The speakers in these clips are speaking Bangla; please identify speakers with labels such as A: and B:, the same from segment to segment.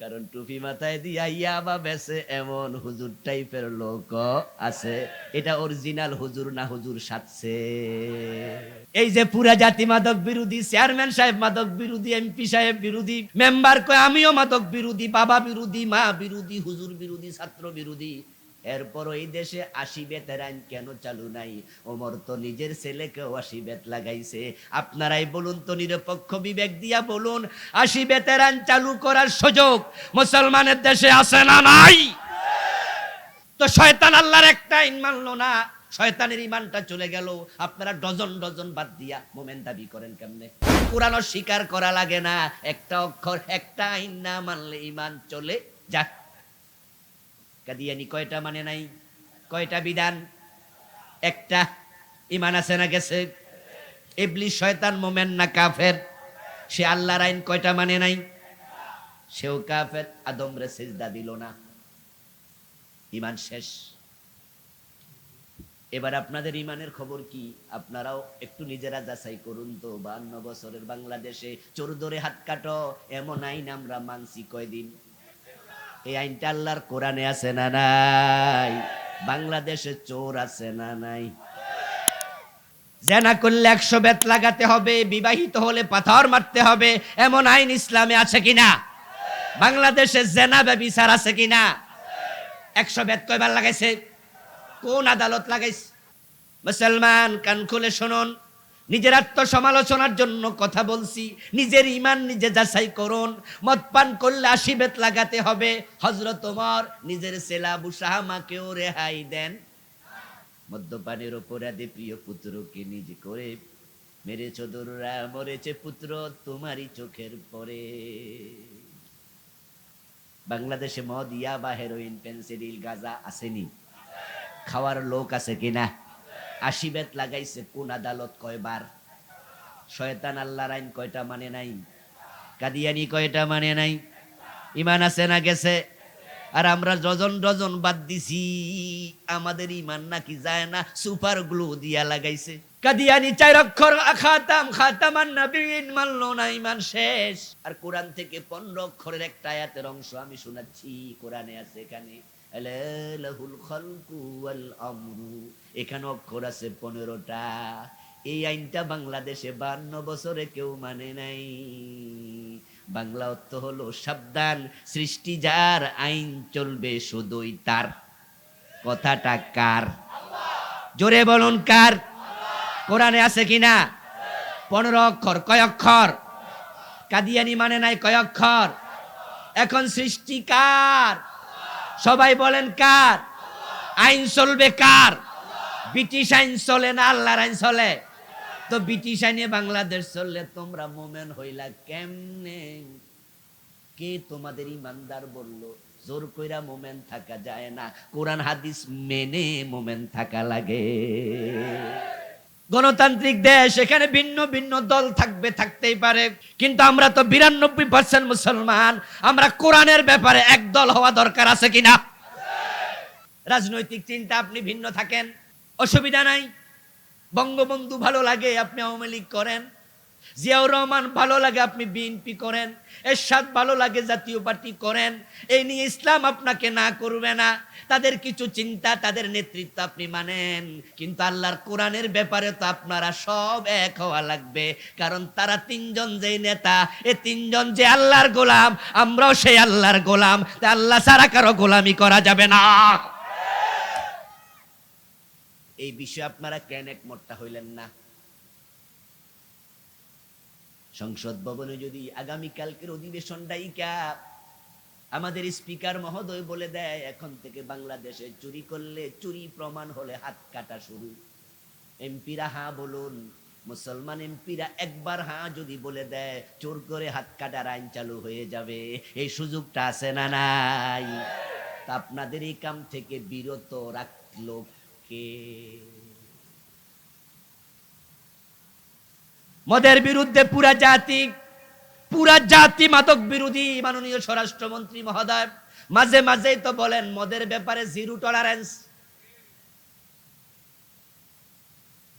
A: কারণ টুপি মাথায় দিয়া ইয়াবা বেছে এমন হুজুর টাইপের লোক আছে। এটা অরিজিনাল হুজুর না হুজুর সাজছে। এই যে পুরা জাতি মাদক বিরোধী চেয়ারম্যান সাহেব মাদক বিরোধী এমপি সাহেব বিরোধী মেম্বার কয়, আমিও মাদক বিরোধী, বাবা বিরোধী, মা বিরোধী, হুজুর বিরোধী, ছাত্র বিরোধী। এরপর এই দেশে আশি বেতের আইন কেন চালু নাই? ওমর তো নিজের ছেলেকেও আশি বেত লাগাইছে। আপনারাই বলুন তো নিরপেক্ষ বিবেক দিয়া বলুন, আশি বেতের আইন চালু করার সুযোগ মুসলমানের দেশে আছে না নাই? তো শয়তান আল্লাহর একটা আইন মানলো না, শয়তানের ইমানটা চলে গেল। আপনারা ডজন ডজন বাদ দিয়া মোমেন দাবি করেন কেমনে? কোরআন স্বীকার করা লাগে না। একটা অক্ষর, একটা আইন না মানলে ইমান চলে যাক কাদিয়ানি কয়টা মানে নাই? কয়টা বিধান? একটা ইমান আছে না গেছে? ইবলিস শয়তান মোমেন না কাফের? সে আল্লাহর আইন কয়টা মানে নাই? সেও কাফের আদম রে সেজদা দিল না। ইমান শেষ। এবার আপনাদের ইমানের খবর কি? আপনারাও একটু নিজেরা যাচাই করুন তো। বান্ন বছরের বাংলাদেশে চোর ধরে হাত কাটো, এমন আইন আমরা মানছি কয়দিন? এই আইনটা আল্লাহর কোরআনে আছে না নাই? বাংলাদেশে চোর আছে না নাই? জেনা করলে একশো বেত লাগাতে হবে, বিবাহিত হলে পাথর মারতে হবে, এমন আইন ইসলামে আছে কিনা? বাংলাদেশে জেনা ব্যবিচার আছে কিনা? একশো বেত কয়বার লাগাইছে? কোন আদালত লাগাইছে? মুসলমান, কান খুলে শুনুন। নিজের আত্মসমালোচনার জন্য কথা বলছি। নিজের ইমান নিজে যাচাই করুন। মদ পান করলে আশি বেত লাগাতে হবে। হজরত ওমর নিজের সেলা বুসাহামাকেও রেহাই দেন। মদ্যপানের অপরাধে প্রিয় পুত্রকে নিজে করে মেরে চোদররা মরেছে পুত্র তোমারই চোখের পরে। বাংলাদেশে মদ ইয়া বা হেরোইন পেন্সিডিল গাজা আসেনি। খাওয়ার লোক আছে কিনা? আশি বেত লাগাইছে, কোন আদালত কয়বার? শয়তান আল্লাহর আইন কয়টা মানে নাই? কাদিয়ানি কয়টা মানে নাই? ইমান আছে না গেছে? আর আমরা ডজন ডজন বাদ দিছি, আমাদের ইমান নাকি যায় না? সুপার গ্লু দিয়া লাগাইছে। কাদিয়ানি চার অক্ষর খাতাম খাতামান নবীন মানলো না ইমান শেষ। আর কোরআন থেকে পনেরো অক্ষরের একটা আয়াতের অংশ আমি শোনাচ্ছি, কোরআনে আছে এখানে। এখানে অক্ষর আছে পনেরোটা। এই আইনটা বাংলাদেশে বান্ন বছরে কেউ মানে নাই। বাংলা অর্থ হলো সাবধান, সৃষ্টি যার, আইন চলবে শুধুই তার। কথাটা কার? জোরে বলুন কার? কোরআনে আছে কিনা পনেরো অক্ষর, কয় অক্ষর? কাদিয়ানি মানে নাই, কয় অক্ষর? এখন সৃষ্টি কার? সবাই বলেন কার? আইন চলবে কার? ব্রিটিশ আইন চলে না আল্লাহর আইন চলে? তো ব্রিটিশ আইনে বাংলাদেশ চললে তোমরা মোমেন হইলা কেমনে? কে তোমাদের ইমানদার বলল? জোর কইরা মোমেন থাকা যায় না। কোরআন হাদিস মেনে মোমেন থাকা লাগে। গণতান্ত্রিক দেশ, এখানে ভিন্ন ভিন্ন দল থাকবে, থাকতেই পারে। কিন্তু আমরা তো বিরানব্বই পার্সেন্ট মুসলমান। আমরা কোরআনের ব্যাপারে এক দল হওয়া দরকার আছে কিনা? রাজনৈতিক চিন্তা, আপনি ভিন্ন থাকেন। অসুবিধা নাই। বঙ্গবন্ধু ভালো লাগে, আপনি আওয়ামী লীগ করেন। জিয়াউর রহমান ভালো লাগে, আপনি বিএনপি করেন। এরশাদ ভালো লাগে, জাতীয় পার্টি করেন। এই নিয়ে ইসলাম আপনাকে না করবে না। তাদের কিছু চিন্তা, তাদের নেতৃত্ব আপনি মানেন। কিন্তু আল্লাহর কোরআনের ব্যাপারে তো আপনারা সব এক হওয়া লাগবে। কারণ তারা তিনজন যেই নেতা, এ তিনজন যে আল্লাহর গোলাম, আমরাও সেই আল্লাহর গোলাম। তা আল্লাহ সারা কারও গোলামি করা যাবে না। এই বিষয়ে আপনারা কেন একমতটা হইলেন না? সংসদ ভবনে যদি আগামী কালকের অধিবেশন ডাইকা আমাদের স্পিকার মহোদয় বলে দেয়, এখন থেকে বাংলাদেশে চুরি করলে চুরি প্রমাণ হলে হাত কাটা শুরু। এমপিরা হ্যাঁ বলুন, মুসলমান এমপিরা একবার হ্যাঁ যদি বলে দেয়, চোর করে হাত কাটার আইন চালু হয়ে যাবে। এই সুযোগটা আছে না নাই? তা আপনাদের এই কাম থেকে বিরত রাখল কে? মদের বিরুদ্ধে পুরা জাতি পুরা জাতি মাদক বিরোধী মাননীয় স্বরাষ্ট্রমন্ত্রী মহোদয়, মাঝে মাঝেই তো বলেন, মদের ব্যাপারে জিরো টলারেন্স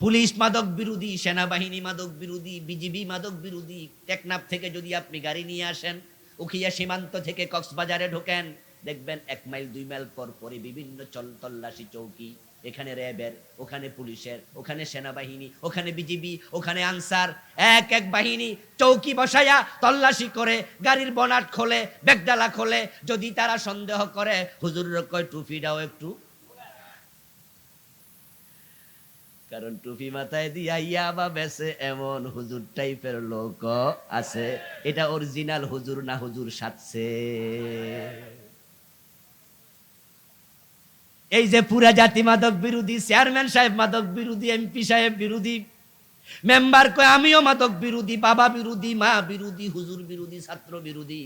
A: পুলিশ মাদক বিরোধী, সেনাবাহিনী মাদক বিরোধী, বিজিবি মাদক বিরোধী, টেকনাফ থেকে যদি আপনি গাড়ি নিয়ে আসেন, উখিয়া সীমান্ত থেকে কক্সবাজারে ঢোকেন, দেখবেন এক মাইল, দুই মাইল পর পরে বিভিন্ন চল তল্লাশি চৌকি এখানে র্যাবের, ওখানে পুলিশের, ওখানে সেনাবাহিনী, ওখানে বিজিবি, ওখানে আনসার। এক এক বাহিনী চৌকি বসাইয়া তল্লাশি করে, গাড়ির বনাট খোলে, বেগডালা খোলে। যদি তারা সন্দেহ করে হুজুর কয় টুপিটাও একটু। কারণ টুপি মাথায় দিয়া ইয়াবা বেছে, এমন হুজুর টাইপের লোক আছে। এটা অরিজিনাল হুজুর না হুজুর সাজছে। এই যে পুরা জাতি মাদক বিরোধী, চেয়ারম্যান সাহেব মাদক বিরোধী, এমপি সাহেব বিরোধী, মেম্বার কয় আমিও মাদক বিরোধী, বাবা বিরোধী, মা বিরোধী, হুজুর বিরোধী, ছাত্র বিরোধী।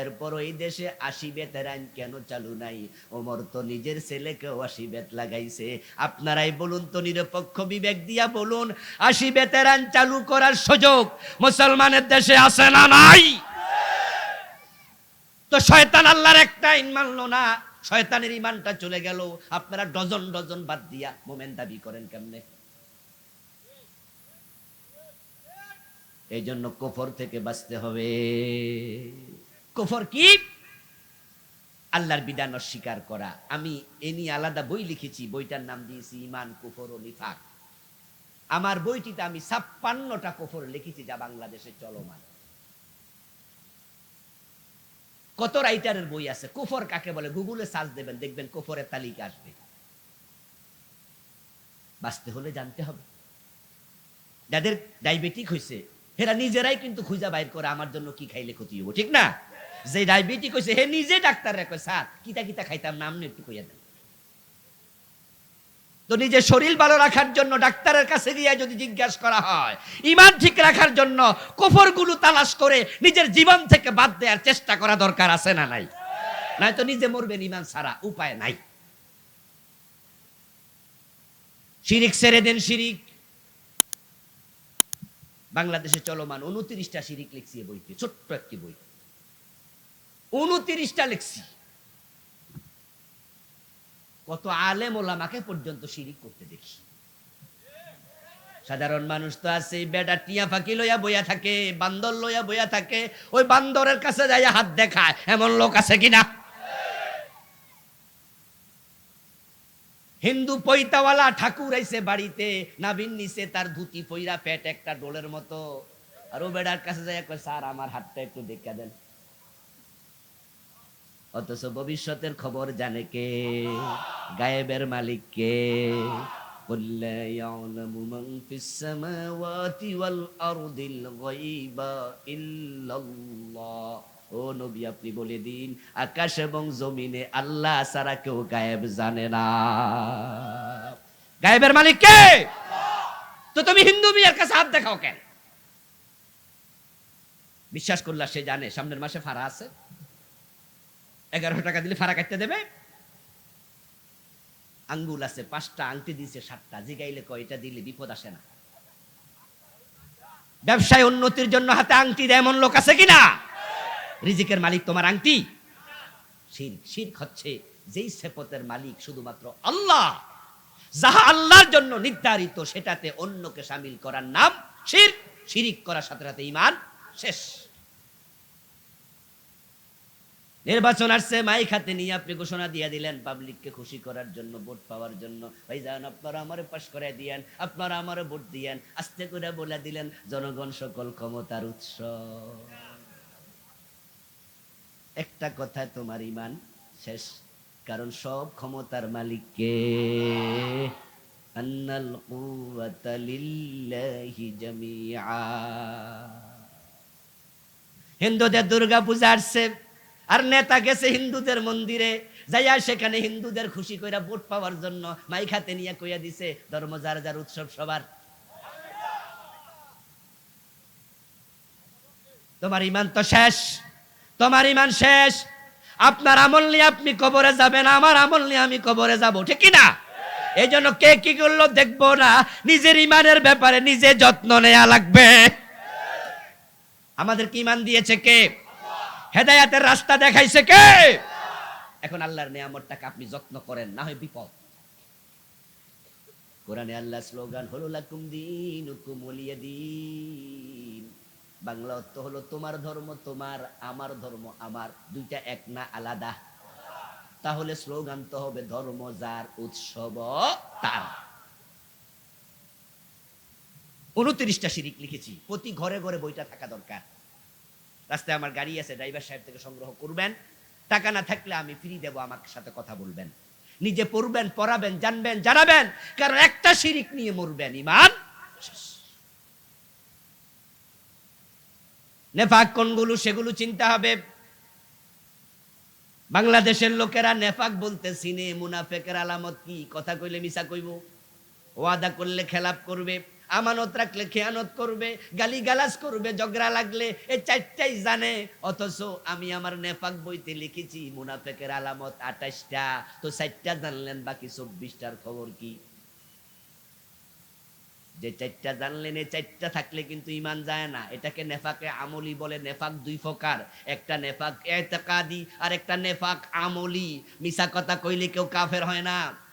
A: এরপর এই দেশে আশি বেতের আইন কেন চালু নাই? ওমর তো নিজের ছেলেকেও আশি বেত লাগাইছে। আপনারাই বলুন তো, নিরপেক্ষ বিবেক দিয়া বলুন, আশি বেতের আইন চালু করার সুযোগ মুসলমানের দেশে আছে না নাই? তো শয়তান আল্লাহর একটা আইন মানলো না শয়তানের ইমানটা চলে গেল। আপনারা ডজন ডজন বাদ দিয়া মোমেন দাবি করেন কেমনে? এই জন্য কফর থেকে বাঁচতে হবে। কফর কি? আল্লাহর বিধান অস্বীকার করা। আমি এ নিয়ে আলাদা বই লিখেছি, বইটার নাম দিয়েছি ইমান কুফর ও নিফাক। আমার বইটিতে আমি ছাপ্পান্নটা কফর লিখেছি যা বাংলাদেশে চলমান। কত রাইটারের বই আছে? কুফর কাকে বলে? গুগলে সার্চ দেবেন, দেখবেন কুফরের তালিকা আসবে। বাঁচতে হলে জানতে হবে। যাদের ডায়াবেটিক হয়েছে এরা নিজেরাই কিন্তু খুঁজা বাইর করে আমার জন্য কি খাইলে ক্ষতি হব ঠিক না? যে ডায়াবেটিক হয়েছে হে নিজে ডাক্তার রেখে স্যার, কিতা কিতা খাইতাম, নাম একটু কইয়া দেন। তো নিজের শরীর ভালো রাখার জন্য ডাক্তারের কাছে গিয়ে যদি জিজ্ঞাসা করা হয়, ইমান ঠিক রাখার জন্য কুফরগুলো তালাশ করে নিজের জীবন থেকে বাদ দেওয়ার চেষ্টা করা দরকার আছে না নাই? নাই তো নিজে মরবেন ইমান ছাড়া, উপায় নাই। শিরিক ছেড়ে দেন শিরিক। বাংলাদেশে চলমান উনত্রিশটা শিরিক লিখছি বইতে, ছোট্ট একটি বই। উনত্রিশটা লিখছি। কত আলেম ওলামাকে পর্যন্ত শিরিক করতে দেখি। সাধারণ মানুষ তো আছে, বেটা টিয়া ফাঁকি লইয়া বইয়া থাকে, বান্দর লইয়া বইয়া থাকে, ওই বান্দরের কাছে যাইয়া হাত দেখায়, এমন লোক আছে কিনা? হিন্দু পৈতাওয়ালা ঠাকুর আইছে বাড়িতে নাবিন নিচে তার ধুতি পইরা পেট একটা ডোলের মতো। আর ও বেড়ার কাছে যাই স্যার, আমার হাতটা একটু দেখা দেন। অথচ ভবিষ্যতের খবর জানে কে গায়েবের মালিক কে قل لا يعلم من في السماوات والأرض الغيب إلا الله ও নবী আপনি বলে দিন আকাশ এবং জমিনে আল্লাহ ছাড়া কেউ গায়েব জানে না গায়েবের মালিক কে তো তুমি হিন্দু বিয়ের কাছে হাত দেখাও কেন বিশ্বাস করলা সে জানে সামনের মাসে ফাড়া আছে এগারোশো টাকা দিলে ফাড়া কাটতে দেবে। আঙ্গুল আছে, পাঁচটা আংটি দিছে, সাতটা। জিগাইলে কয়টা দিলে বিপদ আসে না। ব্যবসায় উন্নতির জন্য হাতে আংটি দেয়, এমন লোক আছে কিনা? রিজিকের মালিক তোমার আংটি? শির শির হচ্ছে যেই সেপতের মালিক শুধুমাত্র আল্লাহ, যাহা আল্লাহর জন্য নির্ধারিত, সেটাতে অন্যকে সামিল করার নাম শির। শিরিক করার সাথে সাথে ইমান শেষ। নির্বাচন আসছে, মাইক হাতে নিয়ে আপনি ঘোষণা দিয়ে দিলেন পাবলিককে খুশি করার জন্য, ভোট পাওয়ার জন্য। ভাই যান, আপনারা আমারে পাশ করে দিয়েন, আপনারা আমারে ভোট দিয়েন। আস্তে করে বলে দিলেন, জনগণ সকল ক্ষমতার উৎস। একটা কথায় তোমার ইমান শেষ, কারণ সব ক্ষমতার মালিককে। আন্নাল কুওয়াতা জামিআ। হিন্দুদের দুর্গা পূজা আসছে আর নেতা গেছে হিন্দুদের মন্দিরে, যাইয়া সেখানে হিন্দুদের খুশি কইরা ভোট পাওয়ার জন্য মাইক হাতে নিয়ে কইয়া দিছে, ধর্ম যার যার উৎসব সবার। তোমার ইমান তো শেষ, তোমার ইমান শেষ। আপনার আমল নিয়ে আপনি কবরে যাবেন, আমার আমল নিয়ে আমি কবরে যাব, ঠিক না এই জন্য কে কি করল দেখব না, নিজের ইমানের ব্যাপারে নিজে যত্ন নেয়া লাগবে। আমাদের কি ইমান দিয়েছে কে? হেদায়াতের রাস্তা দেখাইছে কে? এখন আল্লাহর নিয়ামতটাকে আপনি যত্ন করেন, না হয় বিপদ। কোরআনে আল্লাহ স্লোগান হলো, লাকুম দিন হুকুম দিন বাংলা অর্থ হলো, তোমার ধর্ম তোমার, আমার ধর্ম আমার। দুইটা এক না, আলাদা। তাহলে স্লোগান তো হবে, ধর্ম যার, উৎসব তার। উনত্রিশটা শিরিক লিখেছি, প্রতি ঘরে ঘরে বইটা থাকা দরকার। রাস্তায় আমার গাড়ি আছে ড্রাইভার সাহেব থেকে সংগ্রহ করবেন। টাকা না থাকলে আমি ফ্রি দেব, আমার সাথে কথা বলবেন। নিজে পড়বেন, পড়াবেন, জানবেন, জানাবেন, কারণ একটা শিরিক নিয়ে মরবেন ইমান নেফাক কোনগুলো সেগুলো চিন্তা হবে। বাংলাদেশের লোকেরা নেফাক বলতে সিনে মুনাফেকের আলামত কি? কথা কইলে মিশা কইব। ওয়াদা করলে খেলাপ করবে। আমানত রাখলে খেয়ানত করবে গালি গালাজ করবে, ঝগড়া লাগলে এই চারটাই জানে। অথচ আমি আমার নেফাক বইতে লিখেছি, মুনাফেকের আলামত আঠাশটা। তো চারটা জানলেন, বাকি চব্বিশটার খবর কি? যে চারটা জানলেন এই চারটা থাকলে কিন্তু ইমান যায় না। এটাকে নেফাকে আমলি বলে, নেফাক দুই প্রকার। একটা নেফাক এতেকাদি, আর একটা নেফাক আমলি। মিশা কথা কইলে কেউ কাফের হয় না।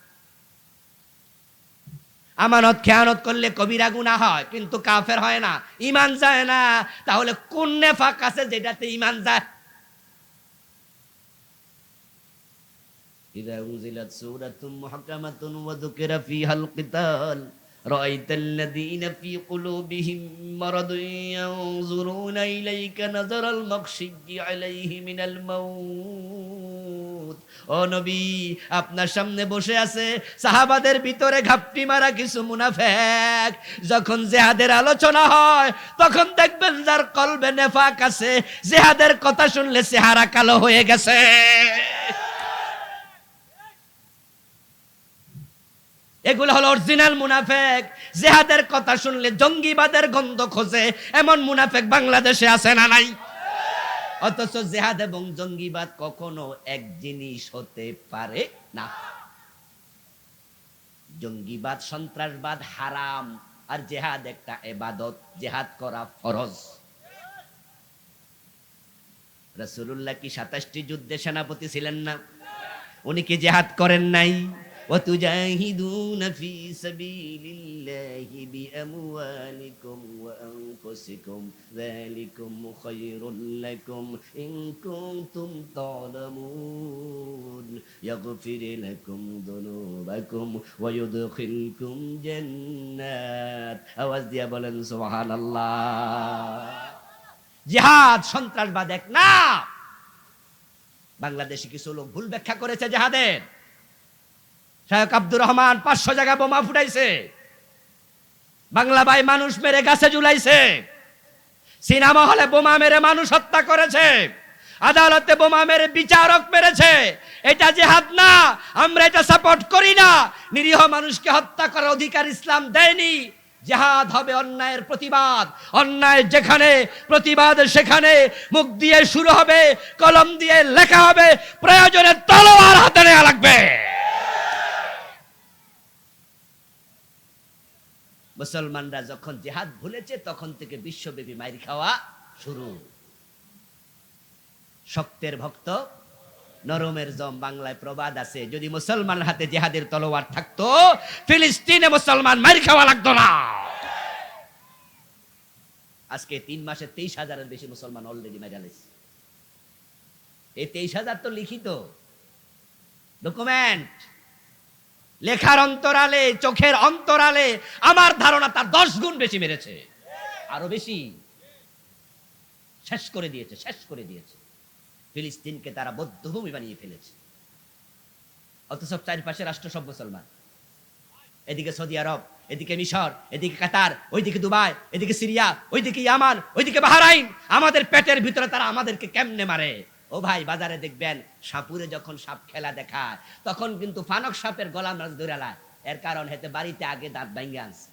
A: আমানত খেয়ানত করলে কবিরা গুনাহ হয় কিন্তু কাফের হয় না ইমান যায় না তাহলে কোন নেফাক আছে যেটাতে ইমান যায় إذا أنزلت سورة محكمة وذكر فيها القتال رأيت الذين في قلوبهم مرض ينظرون إليك نظر المغشي عليه من الموت ও নবী, আপনার সামনে বসে আছে সাহাবাদের ভিতরে ঘাপটি মারা কিছু মুনাফেক। যখন জেহাদের আলোচনা হয়, তখন দেখবেন যার কলবে নেফাক আছে, জেহাদের কথা শুনলে চেহারা কালো হয়ে গেছে। এগুলো হলো অরিজিনাল মুনাফেক। জেহাদের কথা শুনলে জঙ্গিবাদের গন্ধ খোঁজে, এমন মুনাফেক বাংলাদেশে আছে না নাই? অথচ জেহাদ এবং জঙ্গিবাদ কখনো এক জিনিস হতে পারে না। জঙ্গিবাদ, সন্ত্রাসবাদ হারাম আর জেহাদ একটা এবাদত। জেহাদ করা ফরজ। রাসূলুল্লাহ কি সাতাশটি যুদ্ধে সেনাপতি ছিলেন না? উনি কি জেহাদ করেন নাই? وتجاهدون في سبيل الله بأموالكم وأنفسكم ذلكم خير لكم إن كنتم تعلمون يغفر لكم ذنوبكم ويدخلكم جنات আওয়াজ দিয়া বলেন সুবহানাল্লাহ জিহাদ সন্ত্রাসবাদ এক না বাংলাদেশে কিছু লোক ভুল ব্যাখ্যা করেছে জেহাদের শায়ক আব্দুর রহমান পাঁচশো জায়গা বোমা ফুটাইছে। বাংলা ভাই মানুষ মেরে গাছে ঝুলাইছে। সিনেমা হলে বোমা মেরে মানুষ হত্যা করেছে। আদালতে বোমা মেরে বিচারক মেরেছে। এটা জেহাদ না, আমরা এটা সাপোর্ট করি না। নিরীহ মানুষকে হত্যা করার অধিকার ইসলাম দেয়নি। জেহাদ হবে অন্যায়ের প্রতিবাদ। অন্যায় যেখানে, প্রতিবাদ সেখানে। মুখ দিয়ে শুরু হবে, কলম দিয়ে লেখা হবে। প্রয়োজনে তলোয়ার হাতে নেওয়া লাগবে। মুসলমানরা যখন জেহাদ ভুলেছে, তখন থেকে বিশ্বব্যাপী মাইর খাওয়া শুরু। শক্তের ভক্ত, নরমের জম, বাংলায় প্রবাদ আছে। যদি মুসলমান হাতে জেহাদের তলোয়ার থাকতো, ফিলিস্তিনে মুসলমান মাইর খাওয়া লাগতো না। আজকে তিন মাসে তেইশ হাজারের বেশি মুসলমান অলরেডি মেরে গেছে। এই তেইশ হাজার তো লিখিত। ডকুমেন্ট লেখার অন্তরালে, চোখের অন্তরালে আমার ধারণা তার দশ গুণ বেশি মেরেছে। আরও বেশি। শেষ করে দিয়েছে, শেষ করে দিয়েছে। ফিলিস্তিনকে তারা বদ্ধভূমি বানিয়ে ফেলেছে। অথচ চারপাশে রাষ্ট্র সব মুসলমান। এদিকে সৌদি আরব, এদিকে মিশর, এদিকে কাতার, ওইদিকে দুবাই, এদিকে সিরিয়া, ওইদিকে ইয়ামান, ওইদিকে বাহারাইন। আমাদের পেটের ভিতরে তারা আমাদেরকে কেমনে মারে? ও ভাই, বাজারে দেখবেন, সাপুরে যখন সাপ খেলা দেখায়, তখন কিন্তু ফানক সাপের গলা মাছ ধরে লায়। এর কারণ হেতে বাড়িতে আগে দাঁত ভাঙ্গে আনছে।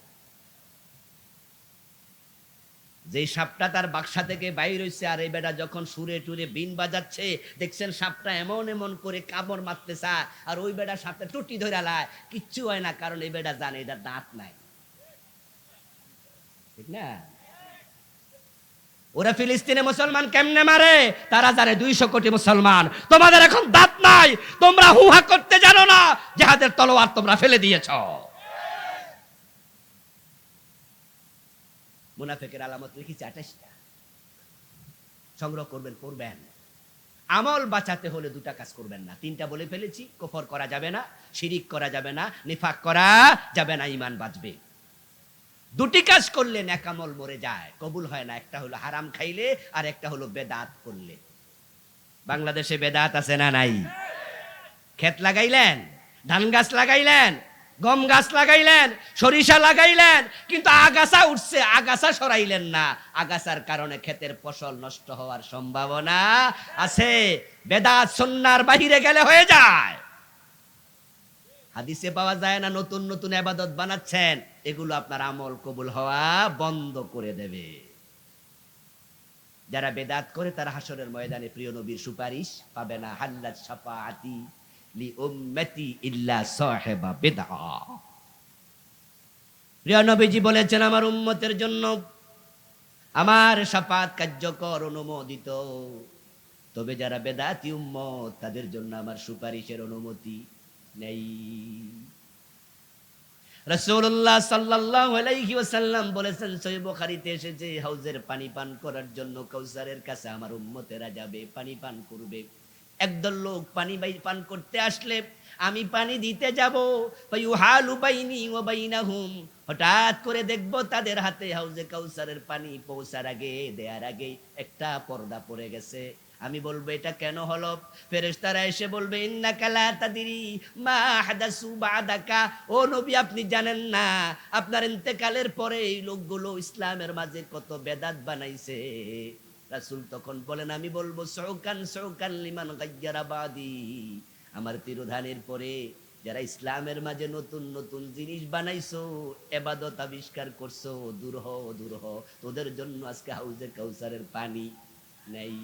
A: যে সাপটা তার বাক্সা থেকে বাইর হইছে, আর এই বেটা যখন সুরে টুরে বিন বাজাচ্ছে, দেখছেন সাপটা এমন এমন করে কামড় মারতে চায় আর ওই বেটা সাপটা টুটি ধরে লায়। কিচ্ছু হয় না, কারণ এই বেটা জানে এটা দাঁত নাই। ঠিক না? ওরা ফিলিস্তিনে মুসলমান কেমনে মারে? তারা জানে দুইশো কোটি মুসলমান। তোমাদের এখন দাঁত নাই। তোমরা হুহা করতে জানো না যাহাদের তলোয়ার তোমরা ফেলে দিয়েছ। মুনাফেকের আলামত লিখেছি আঠাশটা। সংগ্রহ করবেন করবেন আমল বাঁচাতে হলে দুটা কাজ করবেন না। তিনটা বলে ফেলেছি, কফর করা যাবে না, শিরিক করা যাবে না, নিফাক করা যাবে না ইমান বাঁচবে। দুটি কাজ করলে ন্যাকামল মরে যায়, কবুল হয় না, একটা হলো হারাম খাইলে আর একটা হলো বেদাত করলে। বাংলাদেশে বেদাত আছে না নাই? ক্ষেত লাগাইলেন, ধান গাছ লাগাইলেন, গম গাছ লাগাইলেন, সরিষা লাগাইলেন, কিন্তু আগাছা উঠছে, আগাছা সরাইলেন না। আগাছার কারণে ক্ষেতের ফসল নষ্ট হওয়ার সম্ভাবনা আছে। বেদাত সন্ন্যার বাহিরে গেলে হয়ে যায়। হাদিসে পাওয়া যায় না, নতুন নতুন আবাদত বানাচ্ছেন। এগুলো আপনার আমল কবুল হওয়া বন্ধ করে দেবে। যারা বেদাত করে তারা হাসরের ময়দানে প্রিয় নবীর সুপারিশ পাবে না। হাল্লাত সাফাআতি লি উম্মতি ইল্লা সাহেবা বেদা প্রিয় নবীজি বলেছেন, আমার উম্মতের জন্য আমার সাফাত কার্যকর, অনুমোদিত। তবে যারা বেদাতি উম্মত, তাদের জন্য আমার সুপারিশের অনুমতি নেই। রাসূলুল্লাহ সাল্লাল্লাহু আলাইহি ওয়াসাল্লাম বলেছেন, সহিহ বুখারীতে এসেছে, হাউজের পানি পান করার জন্য কাউসারের কাছে আমার উম্মতেরা যাবে, পানি পান করবে। একদল লোক পানি বাই, পান করতে আসলে, আমি পানি দিতে যাব হঠাৎ করে দেখব তাদের হাতে হাউজে কাউসারের পানি পৌঁছার আগে, দেয়ার আগে একটা পর্দা পড়ে গেছে। আমি বলব, এটা কেন হলো? ফেরেশতারা এসে বলবে, ইন্নাকা লা তাদরি মা ও নবী, আপনি জানেন না, আপনার ইন্তেকালের পরে এই লোকগুলো ইসলামের মাঝে কত বেদাত বানাইছে। রাসূল তখন বলেন, আমি বলব সৌকান সৌকান লিমান গায়্যারা বাদি। আমার তিরোধানের পরে যারা ইসলামের মাঝে নতুন নতুন জিনিস বানাইছো, এবাদত আবিষ্কার করছ, দূর হ দূর হ। তোদের জন্য আজকে হাউজে কাউসারের পানি। নেই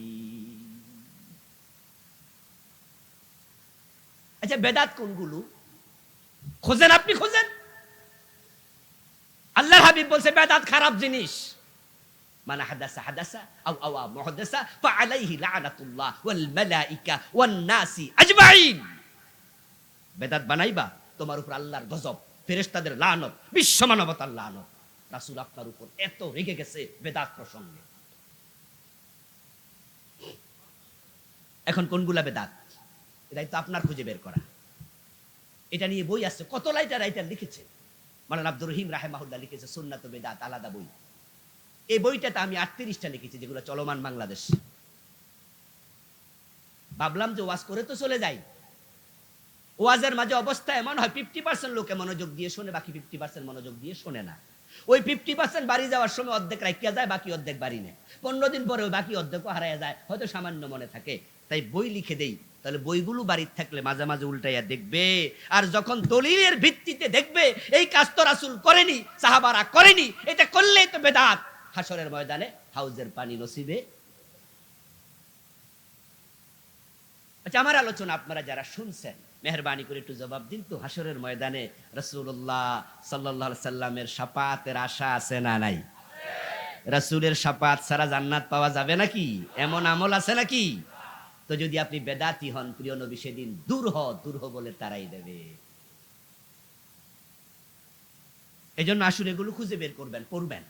A: আচ্ছা বেদাত কোনগুলো খোঁজেন আপনি খোঁজেন আল্লাহর হাবিব বলছে বেদাত খারাপ জিনিস من حدث حدث أو أوى محدث فعليه لعنة الله والملائكة والناس أجمعين বেদাত বানাইবা তোমার উপর আল্লাহর গজব ফেরেশতাদের লানত বিশ্ব মানবতার লানত রাসূল আপনার উপর এত রেগে গেছে বেদাত প্রসঙ্গে এখন কোনগুলা বেদাত এটাই তো আপনার খুঁজে বের করা। এটা নিয়ে বই আছে কত লাইটার রাইটার লিখেছে? মালান আব্দুর রহিম রাহেমাহুল্লাহ লিখেছে, সুন্নাত বেদাত, আলাদা বই। এই বইটাতে আমি আটত্রিশটা লিখেছি, যেগুলো চলমান বাংলাদেশ। ভাবলাম যে ওয়াজ করে তো চলে যাই। ওয়াজের মাঝে অবস্থা এমন হয় ফিফটি পার্সেন্ট লোকে মনোযোগ দিয়ে শোনে, বাকি ফিফটি পার্সেন্ট মনোযোগ দিয়ে শোনে না। ওই ফিফটি পার্সেন্ট বাড়ি যাওয়ার সময় অর্ধেক রাখিয়া যায়, বাকি অর্ধেক বাড়ি নেয়। পনেরো দিন পরে ওই বাকি অর্ধেকও হারাইয়া যায়। হয়তো সামান্য মনে থাকে। তাই বই লিখে দেই। তাহলে বইগুলো বাড়ির থাকলে মাঝে মাঝে উল্টাইয়া দেখবে। আর যখন দলিলের ভিত্তিতে দেখবে, এই কাজ তো রাসুল করেনি, সাহাবারা করেনি, এটা করলেই তো বেদাত। হাসরের ময়দানে হাউজের পানি নসিবে। আচ্ছা আমার আলোচনা আপনারা যারা শুনছেন, মেহরবানি করে একটু জবাব দিন তো হাসরের ময়দানে রসুল্লাহ সাল্লাহ সাল্লামের সাপাতের আশা আছে না নাই? রসুলের সাপাত ছাড়া জান্নাত পাওয়া যাবে নাকি? এমন আমল আছে নাকি? তো যদি আপনি বেদাতি হন, প্রিয় নবী, সেদিন দূর হ দূর হ বলে তারাই দেবে। এই জন্য আসুন এগুলো খুঁজে বের করবেন, পড়বেন।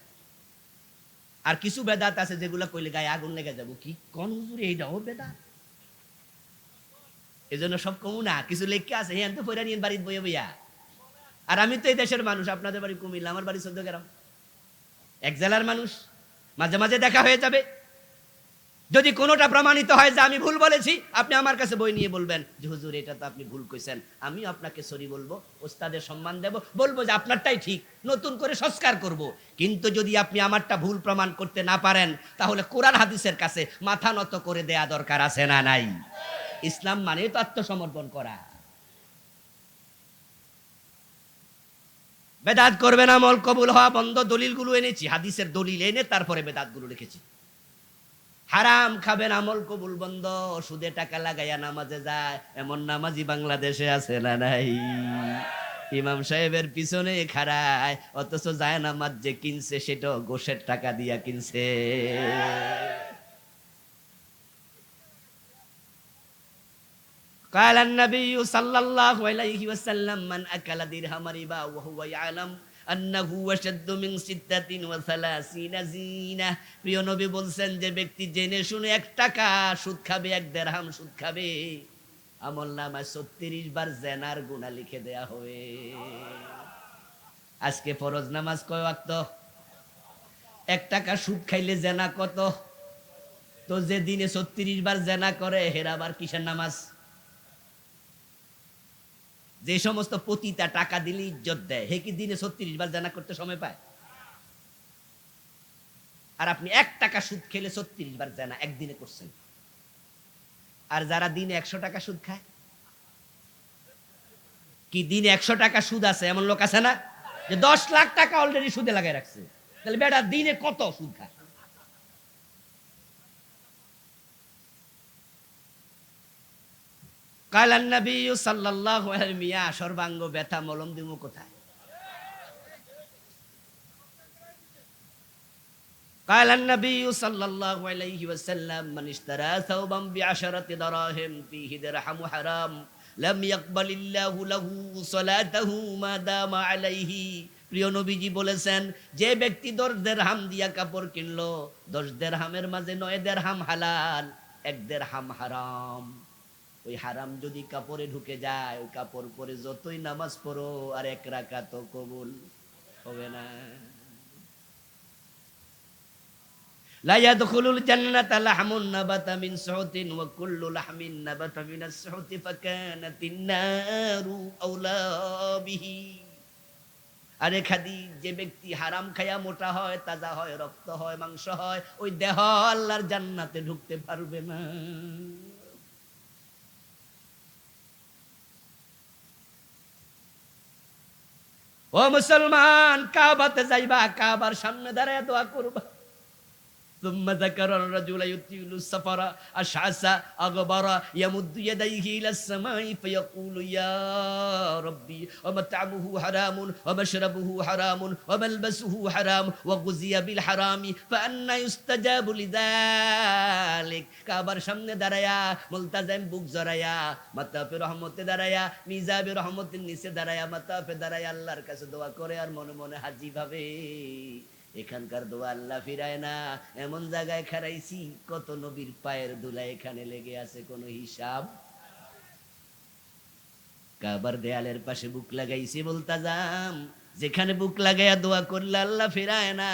A: আর কিছু বেদাত আছে যেগুলো কইলে গায়ে আগুন লেগে যাব। কি কোন হুজুর, এইটাও বেদাত? এই জন্য সব কমু না, কিছু লেখকে আছে হ্যাঁ তো পয়রা নিয়ে বাড়িতে বইয়া বইয়া। আর আমি তো এই দেশের মানুষ, আপনাদের বাড়ি কুমিল্লা, আমার বাড়ি চোদ্দ গ্রাম। এক জেলার মানুষ, মাঝে মাঝে দেখা হয়ে যাবে। যদি কোনোটা প্রমাণিত হয় যে আমি ভুল বলেছি, আপনি আমার কাছে বই নিয়ে বলবেন, যে হুজুর, এটা তো আপনি ভুল কইছেন। আমি আপনাকে সরি বলব, ওস্তাদের সম্মান দেব, বলব যে আপনারটাই ঠিক, নতুন করে সংস্কার করব। কিন্তু যদি আপনি আমারটা ভুল প্রমাণ করতে না পারেন, তাহলে কোরআন হাদিসের কাছে মাথা নত করে দেয়া দরকার আছে না নাই? ইসলাম মানে তো আত্মসমর্পণ করা। বেদাত করবেন আমল কবুল হওয়া বন্ধ, দলিলগুলো এনেছি, হাদিসের দলিল এনে তারপরে বেদাতগুলো লিখেছি। হারাম খাবেন আমল কবুল বন্ধ সুদে টাকা লাগাইয়া নামাজে যায় এমন নামাজি বাংলাদেশে আছে না নাই ইমাম সাহেবের পিছনে খাড়ায় অথচ যায় নামাজ যে কিনছে সেটা গোশের টাকা দিয়া কিনছে قال النبي صلى الله عليه وسلم من أكل درهم ربا وهو يعلم আন্নাহু আশাদ্দু মিন সিত্তাতিন ওয়া সালাসিনা জিনা। প্রিয় নবী বলছেন যে ব্যক্তি জেনে শুনে এক টাকা সুদ খাবে, এক দেড়হাম সুদ খাবে। আমল নামায় ছত্রিশ বার জেনার গুণা লিখে দেয়া হবে। আজকে ফরজ নামাজ কয় ওয়াক্ত? এক টাকা সুদ খাইলে জেনা কত? তো যে দিনে ছত্রিশ বার জেনা করে হেরাবার কিসের নামাজ? যে সমস্ত পতিতা টাকা দিলে ইজ্জত দেয়, হে কি দিনে ছত্রিশ বার জানা করতে সময় পায়? আর আপনি এক টাকা সুদ খেলে ছত্রিশ বার জানা একদিনে করছেন। আর যারা দিনে একশো টাকা সুদ খায়? কি দিনে একশো টাকা সুদ আছে? এমন লোক আছে না, যে দশ লাখ টাকা অলরেডি সুদে লাগাই রাখছে। তাহলে বেটা দিনে কত সুদ খায়? কালান নবী সাল্লাল্লাহু আলাইহি মিয়া সর্বাঙ্গ ব্যথা মলম দিমু কোথায় قال النبي صلى الله عليه وسلم من اشترى ثوبا بعشرة دراهم فيه درهم حرام لم يقبل الله له صلاته ما دام عليه প্রিয় নবীজি বলেছেন যে ব্যক্তি দশ দেড়হাম দিয়া কাপড় কিনলো দশ দেড়হামের মাঝে নয় দেড়হাম হালাল এক দেড়হাম হারাম ওই হারাম যদি কাপড়ে ঢুকে যায়, ওই কাপড় পরে যতই নামাজ পড়ো, আর এক রাখা তো কবুল হবে না। নারু আরে খাদি যে ব্যক্তি হারাম খাইয়া মোটা হয়, তাজা হয়, রক্ত হয়, মাংস হয়, ওই দেহ আল্লাহর জান্নাতে ঢুকতে পারবে না। ও মুসলমান কাবাতে যাইবা কাবার সামনে দাঁড়ায় দোয়া করবা। ثم ذكر الرجل يطيل السفر أشعث أغبر يمد يديه إلى السماء فيقول يا ربي ومطعمه حرام ومشربه حرام وملبسه حرام وغزي بالحرام فأنا يستجاب لذلك কাবার সামনে দাঁড়ায়া মুলতাজাম বুক জড়ায়া মাতাফে রহমতে দাঁড়ায়া মিজাবে রহমতের নিচে দাঁড়ায়া মাতাফে দাঁড়ায়া আল্লাহর কাছে দোয়া করে আর মনে মনে হাজি ভাবে এখানকার দোয়া আল্লাহ ফিরায় না। এমন জায়গায় খারাইছি কত নবীর পায়ের দুলা এখানে লেগে আছে কোন হিসাব? কাবার দেয়ালের পাশে বুক লাগাইছি বলতাজাম। যেখানে বুক লাগাইয়া দোয়া করলে আল্লাহ ফেরায় না।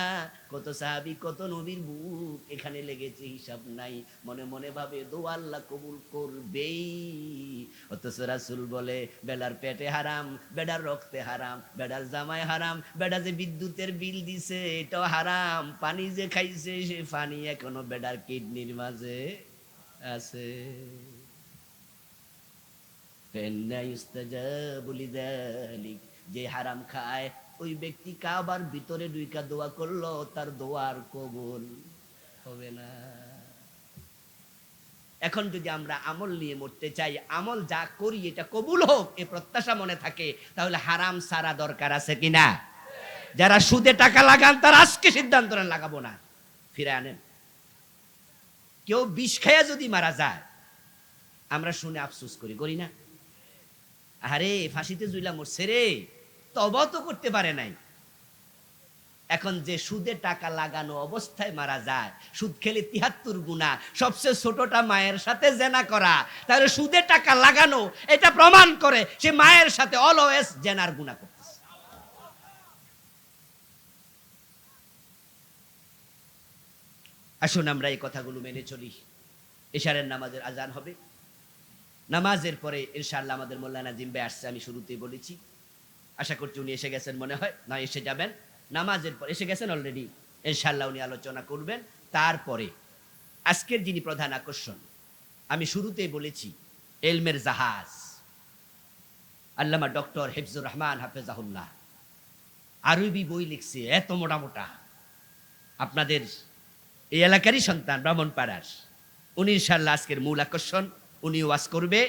A: কত সাহাবি, কত নবীর বুক এখানে লেগেছে, হিসাব নাই। মনে মনে ভাবে দোয়া আল্লাহ কবুল করবেই। অথচ রাসুল বলে বেলার পেটে হারাম, বেডার রক্তে হারাম, বেডার জামায় হারাম, বেডা যে বিদ্যুতের বিল দিছে, এটাও হারাম। পানি যে খাইছে, সে পানি এখনও বেডার কিডনির মাঝে আছে। যে হারাম খায়, ওই ব্যক্তি কাবার ভিতরে দুইকা দোয়া করল, তার দোয়ার কবুল হবে না। এখন যদি আমরা আমল নিয়ে মরতে চাই, আমল যা করি এটা কবুল হোক, এ প্রত্যাশা মনে থাকে, তাহলে হারাম সারা দরকার আছে কিনা যারা সুদে টাকা লাগান, তারা আজকে সিদ্ধান্ত লাগাবো না। ফিরে আনেন। কেউ বিষ খাইয়া যদি মারা যায়, আমরা শুনে আফসোস করি করি না? আরে, ফাঁসিতে জুইলা মরছে রে। তবা তো করতে পারে নাই। এখন যে সুদে টাকা লাগানো অবস্থায় মারা যায়, সুদ খেলে তিহাত্তর গুণা, সবচেয়ে ছোটটা মায়ের সাথে জেনা করা, তাহলে সুদে টাকা লাগানো, এটা প্রমাণ করে সে মায়ের সাথে অলওয়েজ জেনার গুণা করতেছে। আসুন আমরা এই কথাগুলো মেনে চলি। এশারের নামাজের আজান হবে। নামাজের পরে ইনশাআল্লাহ আমাদের মোল্লা নাজিম ভাই আসছে, আমি শুরুতেই বলেছি। আশা করছি উনি এসে গেছেন মনে হয়, না, এসে যাবেন। নামাজের পর এসে গেছেন অলরেডি ইনশাআল্লাহ উনি আলোচনা করবেন। তারপরে, আজকের যিনি প্রধান আকর্ষণ, আমি শুরুতেই বলেছি, এলমের জাহাজ। আল্লামা ডক্টর হেফজুর রহমান হাফেজাহুল্লাহ, আরবি বই লিখছে, এত মোটা মোটা। আপনাদের এই এলাকারই সন্তান, ব্রাহ্মণপাড়ার। উনি ইনশাল্লাহ আজকের মূল আকর্ষণ। উনি ওয়াজ করবে